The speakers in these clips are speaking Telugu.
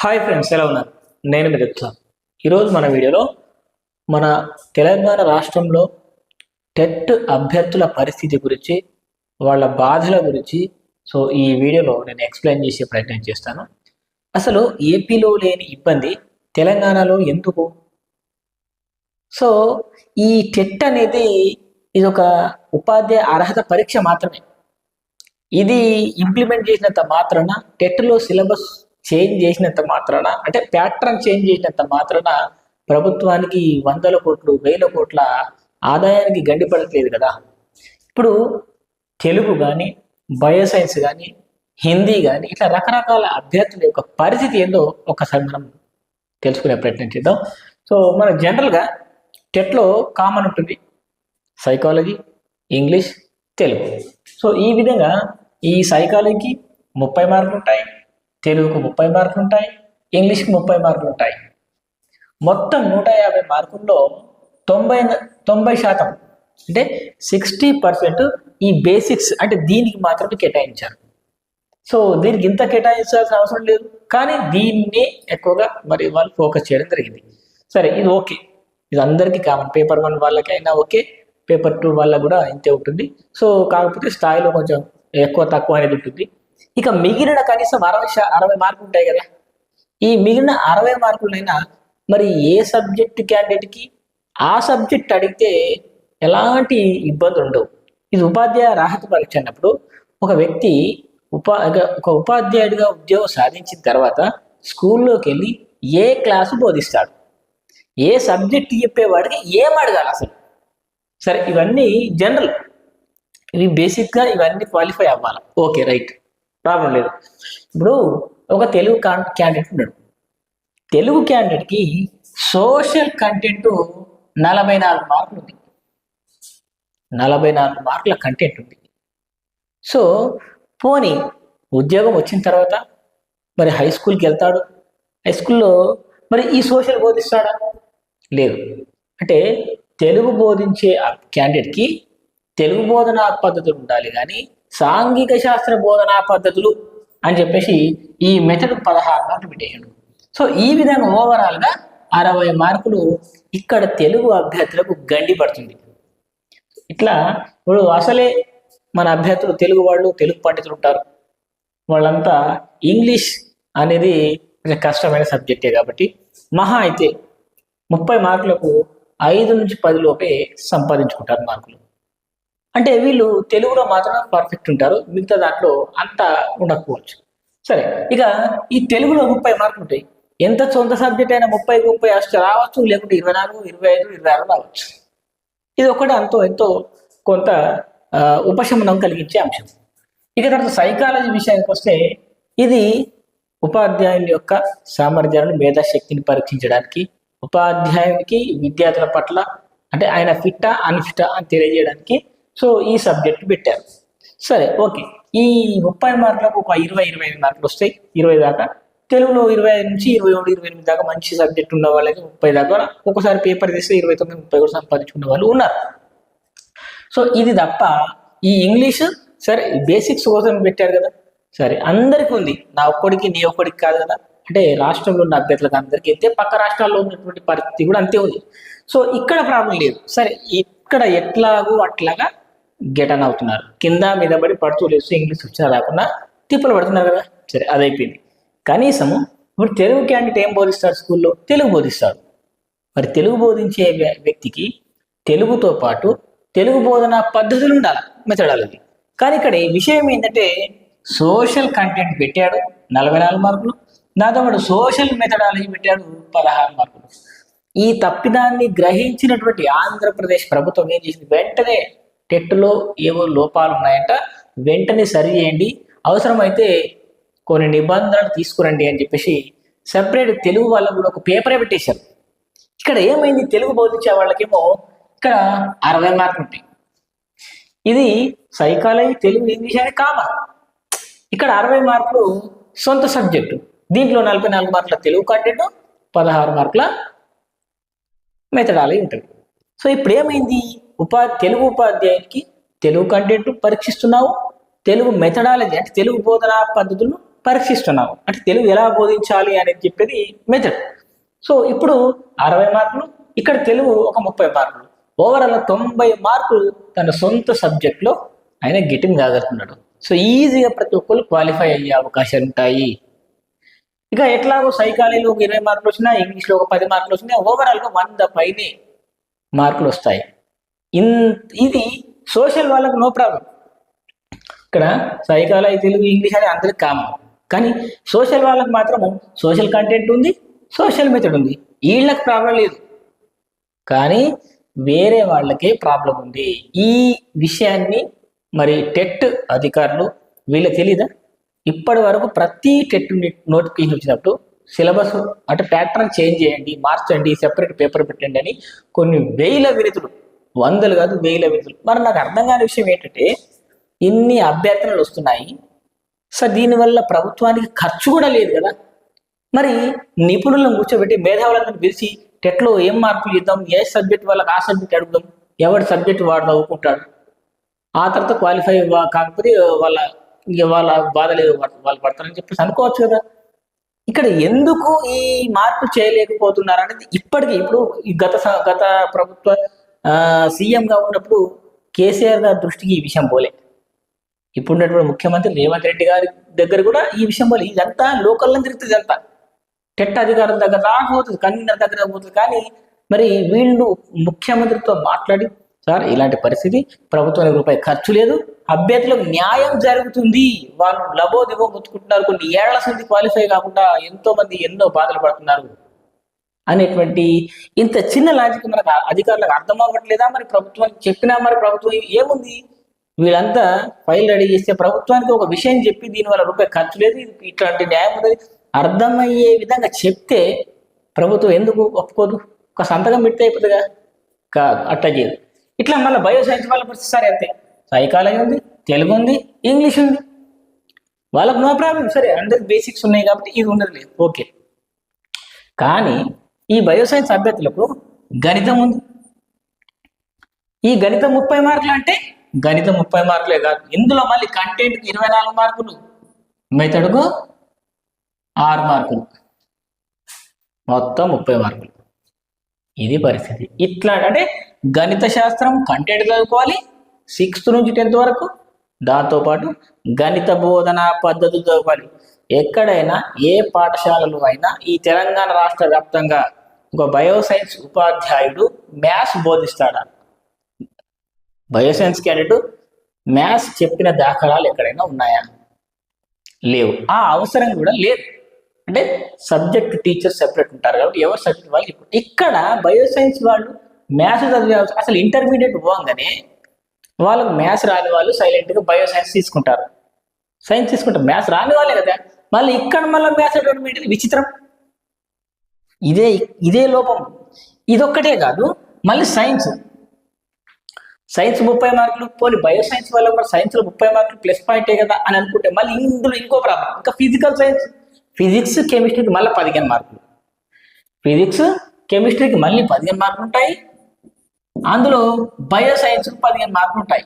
హాయ్ ఫ్రెండ్స్ ఎలా ఉన్నారు? నేను మీరు ఈరోజు మన వీడియోలో మన తెలంగాణ రాష్ట్రంలో టెట్ అభ్యర్థుల పరిస్థితి గురించి వాళ్ళ బాధల గురించి సో ఈ వీడియోలో నేను ఎక్స్ప్లెయిన్ చేసే ప్రయత్నం చేస్తాను. అసలు ఏపీలో లేని ఇబ్బంది తెలంగాణలో ఎందుకు? సో ఈ టెట్ అనేది ఇది ఒక ఉపాధ్యాయ అర్హత పరీక్ష మాత్రమే. ఇది ఇంప్లిమెంట్ చేసినంత మాత్రాన టెట్లో సిలబస్ చేంజ్ చేసినంత మాత్రాన అంటే ప్యాటర్న్ చేంజ్ చేసినంత మాత్రాన ప్రభుత్వానికి వందల కోట్లు వేల కోట్ల ఆదాయానికి గండిపడట్లేదు కదా. ఇప్పుడు తెలుగు కానీ బయోసైన్స్ కానీ హిందీ కానీ ఇట్లా రకరకాల అభ్యర్థుల యొక్క పరిస్థితి ఏందో ఒకసారి మనం తెలుసుకునే ప్రయత్నం చేద్దాం. సో మన జనరల్గా టెట్లో కామన్ ఉంటుంది. Psychology English Telugu. సో ఈ విధంగా ఈ సైకాలజీకి ముప్పై మార్కులు ఉంటాయి తెలుగుకు ముప్పై మార్కులు ఉంటాయి ఇంగ్లీష్కి ముప్పై మార్కులు ఉంటాయి. మొత్తం నూట యాభై మార్కుల్లో తొంభై తొంభై శాతం అంటే సిక్స్టీ పర్సెంట్ ఈ బేసిక్స్ అంటే దీనికి మాత్రమే కేటాయించారు. సో దీనికి ఇంత కేటాయించాల్సిన అవసరం లేదు కానీ దీన్ని ఎక్కువగా మరి వాళ్ళు ఫోకస్ చేయడం జరిగింది. సరే ఇది ఓకే. ఇది అందరికీ కామన్ పేపర్ వన్ వాళ్ళకి అయినా ఓకే పేపర్ టూ వాళ్ళకు కూడా ఇంతే ఉంటుంది. సో కాకపోతే స్థాయిలో కొంచెం ఎక్కువ తక్కువ అనేది ఉంటుంది. ఇక మిగిలిన కనీసం అరవై అరవై మార్కులు ఉంటాయి కదా. ఈ మిగిలిన అరవై మార్కులైనా మరి ఏ సబ్జెక్ట్ క్యాండిడేట్కి ఆ సబ్జెక్ట్ అడిగితే ఎలాంటి ఇబ్బంది ఉండవు. ఇది ఉపాధ్యాయ రాహత పరీక్ష అన్నప్పుడు ఒక వ్యక్తి ఉపా ఒక ఉపాధ్యాయుడిగా ఉద్యోగం సాధించిన తర్వాత స్కూల్లోకి వెళ్ళి ఏ క్లాసు బోధిస్తాడు? ఏ సబ్జెక్ట్ చెప్పేవాడికి ఏం అడగాలి అసలు? సరే ఇవన్నీ జనరల్. ఇవి బేసిక్గా ఇవన్నీ క్వాలిఫై అవ్వాలి. Okay right. ప్రాబ్లం లేదు. ఇప్పుడు ఒక తెలుగు క్యాండిడేట్ ఉన్నాడు. తెలుగు క్యాండిడేట్కి సోషల్ కంటెంట్ నలభై నాలుగు మార్కులు ఉంది నలభై నాలుగు మార్కుల కంటెంట్ ఉంది. సో పోనీ ఉద్యోగం వచ్చిన తర్వాత మరి హై స్కూల్కి వెళ్తాడు? హై స్కూల్లో మరి ఈ సోషల్ బోధిస్తాడా? లేదు. అంటే తెలుగు బోధించే క్యాండిడేట్కి తెలుగు బోధనా పద్ధతులు ఉండాలి కానీ సాంఘిక శాస్త్ర బోధనా పద్ధతులు అని చెప్పేసి ఈ మెథడ్ పదహారు మార్కులు పెట్టేసాడు సో ఈ విధంగా ఓవరాల్గా అరవై మార్కులు ఇక్కడ తెలుగు అభ్యర్థులకు గండి పడుతుంది. ఇట్లా ఇప్పుడు అసలే మన అభ్యర్థులు తెలుగు వాళ్ళు తెలుగు పండితులు ఉంటారు. వాళ్ళంతా ఇంగ్లీష్ అనేది కష్టమైన సబ్జెక్టే కాబట్టి మహా అయితే ముప్పై మార్కులకు ఐదు నుంచి పది లోపే సంపాదించుకుంటారు మార్కులు. అంటే వీళ్ళు తెలుగులో మాత్రం పర్ఫెక్ట్ ఉంటారు. మిగతా దాంట్లో అంత ఉండకపోవచ్చు. సరే ఇక ఈ తెలుగులో ముప్పై మార్కులు ఉంటాయి. ఎంత సొంత సబ్జెక్ట్ అయినా ముప్పై ముప్పై అష్ట రావచ్చు లేకుంటే ఇరవై నాలుగు ఇరవై ఐదు ఇరవై ఆరు రావచ్చు. ఇది ఒకటి అంతో ఎంతో కొంత ఉపశమనం కలిగించే అంశం. ఇక తర్వాత సైకాలజీ విషయానికి వస్తే ఇది ఉపాధ్యాయుని యొక్క సామర్థ్యాలను మేధాశక్తిని పరీక్షించడానికి ఉపాధ్యాయునికి విద్యార్థుల పట్ల అంటే ఆయన ఫిట్టా అన్ఫిట్టా అని తెలియజేయడానికి సో ఈ సబ్జెక్ట్ పెట్టారు. సరే ఓకే. ఈ ముప్పై మార్కులకు ఒక ఇరవై ఇరవై ఐదు మార్కులు వస్తాయి ఇరవై దాకా. తెలుగులో ఇరవై ఐదు నుంచి ఇరవై ఒకటి ఇరవై ఎనిమిది దాకా మంచి సబ్జెక్ట్ ఉన్న వాళ్ళకి ముప్పై దాకా ఒకసారి పేపర్ తీస్తే ఇరవై తొమ్మిది ముప్పై కూడా సంపాదించుకున్న వాళ్ళు ఉన్నారు. సో ఇది తప్ప ఈ ఇంగ్లీష్ సరే బేసిక్స్ కోసం పెట్టారు కదా. సరే అందరికీ ఉంది. నా ఒక్కడికి నీ ఒక్కడికి కాదు కదా. అంటే రాష్ట్రంలో ఉన్న అభ్యర్థులకు అందరికీ అయితే పక్క రాష్ట్రాల్లో ఉన్నటువంటి పరిస్థితి కూడా అంతే ఉంది. సో ఇక్కడ ప్రాబ్లం లేదు. సరే ఇక్కడ ఎట్లాగూ అట్లాగా గెటన్ అవుతున్నారు. కింద మీద పడి పడుతూ లేస్తూ ఇంగ్లీష్ వచ్చినా రాకుండా తిప్పలు పడుతున్నారు కదా? సరే అదైపోయింది. కనీసము ఇప్పుడు తెలుగు క్యాండిడేట్ ఏం బోధిస్తారు స్కూల్లో? తెలుగు బోధిస్తాడు మరి తెలుగు బోధించే వ్యక్తికి తెలుగుతో పాటు తెలుగు బోధన పద్ధతులు ఉండాలి మెథడాలజీ. కానీ ఇక్కడ విషయం ఏంటంటే సోషల్ కంటెంట్ పెట్టాడు నలభై నాలుగు మార్కులు దాంతో పాటు సోషల్ మెథడాలజీ పెట్టాడు పదహారు మార్కులు. ఈ తప్పిదాన్ని గ్రహించినటువంటి ఆంధ్రప్రదేశ్ ప్రభుత్వం ఏం చేసింది? వెంటనే టెట్లో ఏవో లోపాలు ఉన్నాయంట వెంటనే సరి చేయండి. అవసరమైతే కొన్ని నిబంధనలు తీసుకురండి అని చెప్పేసి సెపరేట్ తెలుగు వాళ్ళకు కూడా ఒక పేపరే పెట్టేశారు. ఇక్కడ ఏమైంది? తెలుగు బోధించే వాళ్ళకేమో ఇక్కడ అరవై మార్కులు ఉంటాయి. ఇది సైకాలజీ తెలుగు ఇంగ్లీష్ అనే కామన్ ఇక్కడ అరవై మార్కులు సొంత సబ్జెక్టు దీంట్లో నలభై నాలుగు మార్కుల తెలుగు కంటెంట్ పదహారు మార్కుల మెథడాలజీ ఉంటుంది. సో ఇప్పుడు ఏమైంది? ఉపా తెలుగు ఉపాధ్యాయునికి తెలుగు కంటెంట్ పరీక్షిస్తున్నావు తెలుగు మెథడాలజీ అంటే తెలుగు బోధనా పద్ధతులను పరీక్షిస్తున్నావు. అంటే తెలుగు ఎలా బోధించాలి అనేది చెప్పేది మెథడ్. సో ఇప్పుడు అరవై మార్కులు ఇక్కడ తెలుగు ఒక ముప్పై మార్కులు. ఓవరాల్ తొంభై మార్కులు తన సొంత సబ్జెక్ట్లో ఆయన గెటింగ్ కాగలుగుతున్నాడు. సో ఈజీగా ప్రతి ఒక్కరు క్వాలిఫై అయ్యే అవకాశాలు ఉంటాయి. ఇక ఎట్లాగో సైకాలజీలో ఒక ఇరవై మార్కులు వచ్చినా ఇంగ్లీష్లో ఒక పది మార్కులు వచ్చినా ఓవరాల్గా వంద పైనే మార్కులు వస్తాయి. ఇన్ ఇది సోషల్ వాళ్ళకు నో ప్రాబ్లం. ఇక్కడ సైకాలజీ తెలుగు ఇంగ్లీష్ అనేది అందరికి కామన్. కానీ సోషల్ వాళ్ళకి మాత్రము సోషల్ కంటెంట్ ఉంది సోషల్ మెథడ్ ఉంది. వీళ్ళకి ప్రాబ్లం లేదు. కానీ వేరే వాళ్ళకే ప్రాబ్లం ఉంది. ఈ విషయాన్ని మరి టెట్ అధికారులు వీళ్ళకి తెలీదా? ఇప్పటి వరకు ప్రతి టెట్ నోటిఫికేషన్ వచ్చినప్పుడు సిలబస్ అంటే ప్యాటర్న్ చేంజ్ చేయండి మార్చండి సెపరేట్ పేపర్ పెట్టండి అని కొన్ని వేల వినతులు వందలు కాదు వేల విధులు మరి నాకు అర్థం కాని విషయం ఏంటంటే ఇన్ని అభ్యర్థనలు వస్తున్నాయి. సార్ దీనివల్ల ప్రభుత్వానికి ఖర్చు కూడా లేదు కదా. మరి నిపుణులను కూర్చోబెట్టి మేధావులందరినీ పిలిచి టెట్లో ఏం మార్పులు ఇద్దాం ఏ సబ్జెక్ట్ వాళ్ళకి ఆ సబ్జెక్ట్ అడుగుదాం ఎవరి సబ్జెక్ట్ వాడు చదువుకుంటాడు. ఆ తర్వాత క్వాలిఫై కాకపోతే వాళ్ళ ఇక వాళ్ళ బాధ లేదు వాళ్ళు పడతారని చెప్పేసి అనుకోవచ్చు కదా. ఇక్కడ ఎందుకు ఈ మార్పు చేయలేకపోతున్నారు అనేది ఇప్పటికీ ఇప్పుడు ఈ గత గత ప్రభుత్వ సీఎంగా ఉన్నప్పుడు కేసీఆర్ గారి దృష్టికి ఈ విషయం పోలే. ఇప్పుడు ఉన్నటువంటి ముఖ్యమంత్రి రేవంత్ రెడ్డి గారి దగ్గర కూడా ఈ విషయం పోలే. ఇదంతా లోకల్లో తిరుగుతుంది ఇదంతా. టెట్ అధికారుల దగ్గర దాకా పోతుంది కన్వీనర్ దగ్గర పోతుంది. కానీ మరి వీళ్ళు ముఖ్యమంత్రితో మాట్లాడి సార్ ఇలాంటి పరిస్థితి ప్రభుత్వానికి రూపాయి ఖర్చు లేదు అభ్యర్థులకు న్యాయం జరుగుతుంది. వాళ్ళు లబో దిబో ముత్తుకుంటున్నారు కొన్ని ఏళ్ళ సంది క్వాలిఫై కాకుండా ఎంతో మంది ఎన్నో బాధలు పడుతున్నారు. అనేటువంటి ఇంత చిన్న లాజిక్ మనకు అధికారులకు అర్థం అవ్వట్లేదా మరి ప్రభుత్వానికి చెప్పినా మరి ప్రభుత్వం ఏముంది? వీళ్ళంతా ఫైల్ రెడీ చేస్తే ప్రభుత్వానికి ఒక విషయం చెప్పి దీనివల్ల రూపాయి ఖర్చు లేదు ఇది ఇట్లాంటి న్యాయం ఉన్నది. అర్థమయ్యే విధంగా చెప్తే ప్రభుత్వం ఎందుకు ఒప్పుకోదు? ఒక సంతకం పెడితే అయిపోతుందిగా. కాదు అట్లా చేయదు. ఇట్లా మళ్ళీ బయో సైన్స్ వాళ్ళ పరిస్థితి సరే అంతే. సైకాలజీ ఉంది తెలుగు ఉంది ఇంగ్లీష్ ఉంది. వాళ్ళకు నో ప్రాబ్లం సరే అందరికి బేసిక్స్ ఉన్నాయి కాబట్టి ఇది ఉండదు లేదు ఓకే. కానీ ఈ బయోసైన్స్ అభ్యర్థులకు గణితం ఉంది. ఈ గణితం ముప్పై మార్కులు అంటే గణితం ముప్పై మార్కులే కాదు. ఇందులో మళ్ళీ కంటెంట్కి ఇరవై నాలుగు మార్కులు. మెథడ్కు ఆరు మార్కులు. మొత్తం ముప్పై మార్కులు. ఇది పరిస్థితి. ఇట్లా అంటే గణిత శాస్త్రం కంటెంట్ చదువుకోవాలి. సిక్స్త్ నుంచి టెన్త్ వరకు దాంతోపాటు గణిత బోధన పద్ధతులు చదువుకోవాలి. ఎక్కడైనా ఏ పాఠశాలలో అయినా ఈ తెలంగాణ రాష్ట్ర వ్యాప్తంగా ఒక బయోసైన్స్ ఉపాధ్యాయుడు మ్యాథ్స్ బోధిస్తాడా? బయోసైన్స్ క్యాడెట్ మ్యాథ్స్ చెప్పిన దాఖలాలు ఎక్కడైనా ఉన్నాయా? లేవు. ఆ అవసరం కూడా లేదు. అంటే సబ్జెక్ట్ టీచర్ సెపరేట్ ఉంటారు కాబట్టి ఎవరు సబ్జెక్ట్ వాళ్ళు ఇప్పుడు ఇక్కడ బయోసైన్స్ వాళ్ళు మ్యాథ్స్ చదివే అసలు ఇంటర్మీడియట్ పోగానే వాళ్ళకు మ్యాథ్స్ రాని వాళ్ళు సైలెంట్గా బయోసైన్స్ తీసుకుంటారు. సైన్స్ తీసుకుంటారు. మ్యాథ్స్ రాని వాళ్ళే కదా. మళ్ళీ ఇక్కడ మళ్ళీ మ్యాథ్స్ ఇంటర్మీడియట్ విచిత్రం. ఇదే ఇదే లోపం. ఇదొక్కటే కాదు మళ్ళీ సైన్స్ సైన్స్ ముప్పై మార్కులు పోలి బయో సైన్స్ వల్ల మరి సైన్స్లో ముప్పై మార్కులు ప్లస్ పాయింటే కదా అని అనుకుంటే మళ్ళీ ఇందులో ఇంకో ప్రాబ్లం. ఇంకా ఫిజికల్ సైన్స్ ఫిజిక్స్ కెమిస్ట్రీకి మళ్ళీ పదిహేను మార్కులు. ఫిజిక్స్ కెమిస్ట్రీకి మళ్ళీ పదిహేను మార్కులు ఉంటాయి. అందులో బయో సైన్స్కి పదిహేను మార్కులు ఉంటాయి.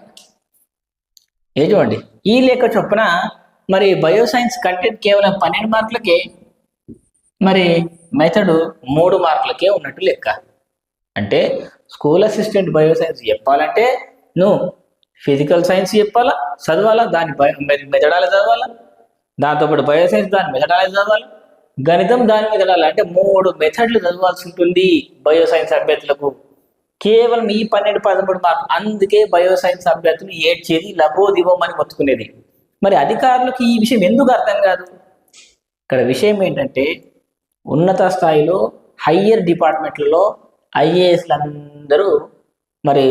ఏ చూడండి. ఈ లేఖ చొప్పున మరి బయో సైన్స్ కంటెంట్ కేవలం పన్నెండు మార్కులకే మరి మెథడు మూడు మార్కులకే ఉన్నట్టు లెక్క. అంటే స్కూల్ అసిస్టెంట్ బయో సైన్స్ చెప్పాలంటే నువ్వు ఫిజికల్ సైన్స్ చెప్పాలా చదవాలా దాని బయో మెథడాలు చదవాలా? దాంతోపాటు బయోసైన్స్ దాని మెథడాలు చదవాలి? గణితం దాని మెథడాలు అంటే మూడు మెథడ్లు చదవాల్సి ఉంటుంది బయో సైన్స్ అభ్యర్థులకు. కేవలం ఈ పన్నెండు పదమూడు మార్కులు. అందుకే బయోసైన్స్ అభ్యర్థులు ఏడ్చేది లబో దివోమని మొత్తుకునేది. మరి అధికారులకు ఈ విషయం ఎందుకు అర్థం కాదు? ఇక్కడ విషయం ఏంటంటే ఉన్నత స్థాయిలో హయ్యర్ డిపార్ట్మెంట్లలో ఐఏఎస్లు అందరూ మరి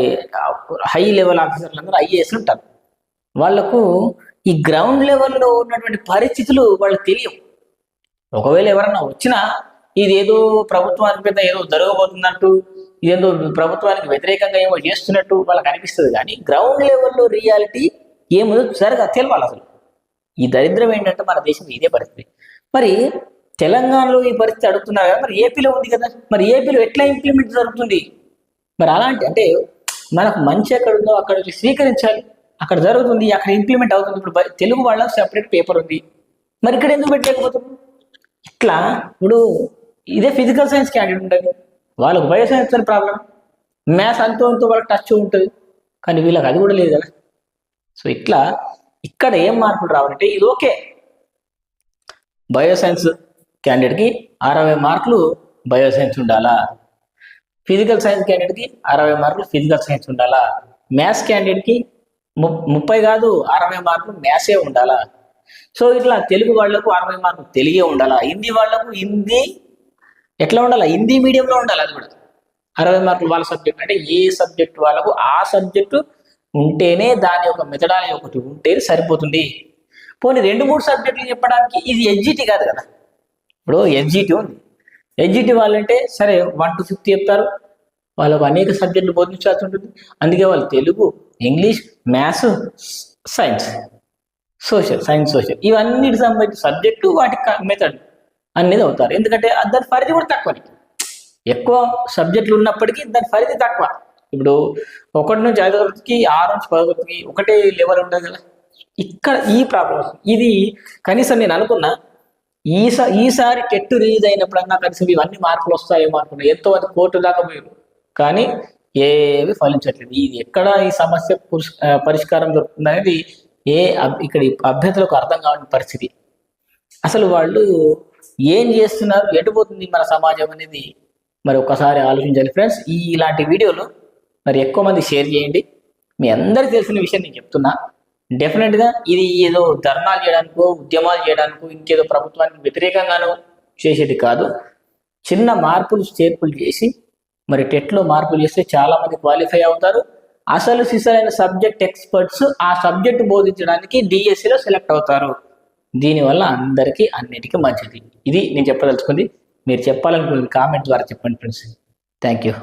హై లెవెల్ ఆఫీసర్లు అందరూ ఐఏఎస్లు ఉంటారు వాళ్ళకు ఈ గ్రౌండ్ లెవెల్లో ఉన్నటువంటి పరిస్థితులు వాళ్ళకి తెలియవు. ఒకవేళ ఎవరన్నా వచ్చినా ఇది ఏదో ప్రభుత్వానికి పెద్ద ఏదో జరగబోతున్నట్టు ఇదేదో ప్రభుత్వానికి వ్యతిరేకంగా ఏమో చేస్తున్నట్టు వాళ్ళకి అనిపిస్తుంది కానీ గ్రౌండ్ లెవెల్లో రియాలిటీ ఏముందో సరిగా తెలవాలి అసలు. ఈ దరిద్రం ఏంటంటే మన దేశంలో ఇదే పరిస్థితి. మరి తెలంగాణలో ఈ పరిస్థితి అడుగుతున్నారు కదా మరి ఏపీలో ఉంది కదా. మరి ఏపీలో ఎట్లా ఇంప్లిమెంట్ జరుగుతుంది? మరి అలాంటి అంటే మనకు మంచి ఎక్కడ ఉందో అక్కడ నుంచి స్వీకరించాలి. అక్కడ జరుగుతుంది అక్కడ ఇంప్లిమెంట్ అవుతుంది. ఇప్పుడు తెలుగు వాళ్ళకి సెపరేట్ పేపర్ ఉంది. మరి ఇక్కడ ఎందుకు పెట్టలేకపోతున్నాం ఇట్లా ఇప్పుడు ఇదే ఫిజికల్ సైన్స్ క్యాండిడేట్ ఉంటుంది. వాళ్ళకు బయో సైన్స్ అని ప్రాబ్లం మ్యాథ్స్ అంతో అంతో వాళ్ళకి టచ్ ఉంటుంది. కానీ వీళ్ళకి అది కూడా లేదు కదా. సో ఇట్లా ఇక్కడ ఏం మార్పులు రావాలంటే ఇది ఓకే బయో సైన్స్ క్యాండిడేట్కి అరవై మార్కులు బయో సైన్స్ ఉండాలా ఫిజికల్ సైన్స్ క్యాండిడేట్కి అరవై మార్కులు ఫిజికల్ సైన్స్ ఉండాలా? మ్యాథ్స్ క్యాండిడేట్కి ము ముప్పై కాదు అరవై మార్కులు మ్యాథ్సే ఉండాలా? సో ఇట్లా తెలుగు వాళ్ళకు అరవై మార్కులు తెలుగే ఉండాలా? హిందీ వాళ్ళకు హిందీ ఎట్లా ఉండాలా? హిందీ మీడియంలో ఉండాలి అది కూడా. అరవై మార్కులు వాళ్ళ సబ్జెక్ట్ అంటే ఏ సబ్జెక్ట్ వాళ్ళకు ఆ సబ్జెక్టు ఉంటేనే దాని యొక్క మెథడాలజీ ఒకటి ఉంటే సరిపోతుంది. పోనీ రెండు మూడు సబ్జెక్టులు చెప్పడానికి ఇది ఎగ్జిటి కాదు కదా? ఇప్పుడు ఎస్జిటి ఉంది. ఎస్జిటి వాళ్ళంటే సరే వన్ టు ఫిఫ్త్ చెప్తారు. వాళ్ళకు అనేక సబ్జెక్టులు బోధించాల్సి ఉంటుంది. అందుకే వాళ్ళు Telugu English maths science social science social. ఇవన్నిటి సంబంధించిన సబ్జెక్టు వాటి మెథడ్ అనేది అవుతారు. ఎందుకంటే దాని పరిధి కూడా తక్కువ ఎక్కువ సబ్జెక్టులు ఉన్నప్పటికీ దాని పరిధి తక్కువ. ఇప్పుడు ఒకటి నుంచి ఐదో తరగతికి ఆరు నుంచి పదో తరగతికి ఒకటే లెవెల్ ఉండదు కదా. ఇక్కడ ఈ ప్రాబ్లమ్స్ ఇది కనీసం నేను అనుకున్నా ఈసా ఈసారి టెట్ రిలీజ్ అయినప్పుడన్నా కనీసం ఇవన్నీ మార్కులు వస్తాయేమో అనుకున్నా. ఎంతో అది కోర్టు దాకా పోయారు కానీ ఏవి ఫలించట్లేదు. ఇది ఎక్కడ ఈ సమస్య పరిష్కారం దొరుకుతుంది అనేది ఏ అబ్- ఇక్కడ అభ్యర్థులకు అర్థం కాని పరిస్థితి. అసలు వాళ్ళు ఏం చేస్తున్నారు? ఎటుపోతుంది మన సమాజం అనేది? మరి ఒక్కసారి ఆలోచించాలి ఫ్రెండ్స్. ఈ ఇలాంటి వీడియోలు మరి ఎక్కువ మంది షేర్ చేయండి. మీ అందరికీ తెలిసిన విషయం నేను చెప్తున్నా. డెఫినెట్గా ఇది ఏదో ధర్నాలు చేయడానికో ఉద్యమాలు చేయడానికో ఇంకేదో ప్రభుత్వానికి వ్యతిరేకంగానో చేసేది కాదు. చిన్న మార్పులు చేర్పులు చేసి మరి టెట్లో మార్పులు చేస్తే చాలా మంది క్వాలిఫై అవుతారు. అసలు సిసలైన సబ్జెక్ట్ ఎక్స్పర్ట్స్ ఆ సబ్జెక్ట్ బోధించడానికి డిఎస్సిలో సెలెక్ట్ అవుతారు. దీనివల్ల అందరికీ అన్నిటికీ మంచిది. ఇది నేను చెప్పదలుచుకుంది. మీరు చెప్పాలనుకున్నది కామెంట్ ద్వారా చెప్పండి ఫ్రెండ్స్ థ్యాంక్ యూ